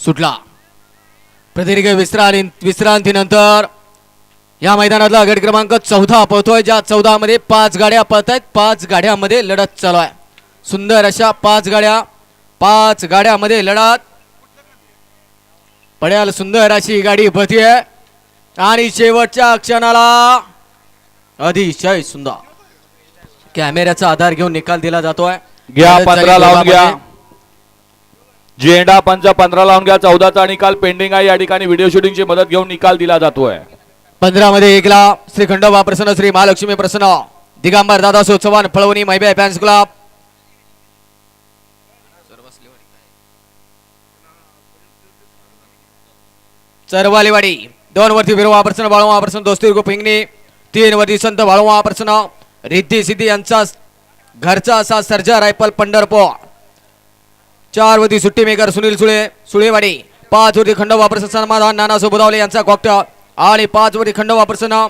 सुटला. प्रदीर्घ विश्रांती विश्रांतीनंतर या मैदानातला गट क्रमांक चौदा पळतोय ज्या चौदा मध्ये पाच गाड्या पळत आहेत पाच गाड्यामध्ये लढत चालू आहे. सुंदर अशा पाच गाड्या पाच गाड्यामध्ये लढत. पड्याल सुंदर अशी गाडी पळतीये आणि शेवटच्या क्षणाला अतिशय सुंदर. कॅमेऱ्याचा आधार घेऊन निकाल दिला जातोय. घ्या पंधरा लावून घ्या. झेंडा पंच पंधरा लावून घ्या चौदाचा निकाल पेंडिंग आहे. या ठिकाणी व्हिडिओ शूटिंगची मदत घेऊन निकाल दिला जातोय. पंधरा मध्ये एकला श्री खंडोबा प्रसन्न श्री महालक्ष्मी प्रसन्न. दिगंबर दादा चव्हाण फळवणी मैबे फॅन्स क्लब चरवालेवाडी दोन वरती विरोवा प्रसन्न बाळवा प्रसन्न दोस्ती ग्रुप हिंगणी. तीन वरती संत बाळवा प्रसन्न रिद्धी सिद्धी यांचा घरचा असा सर्जा रायफल पंढरपूर. चार वती सुट्टी मेकर सुनील सुळे सुळेवाडी. पाच वरती खंडोबा प्रसन्न समाधान नाना सुबुदावले यांचा कॉकटेल. आणि पाच वरती खंडोबा प्रसन्न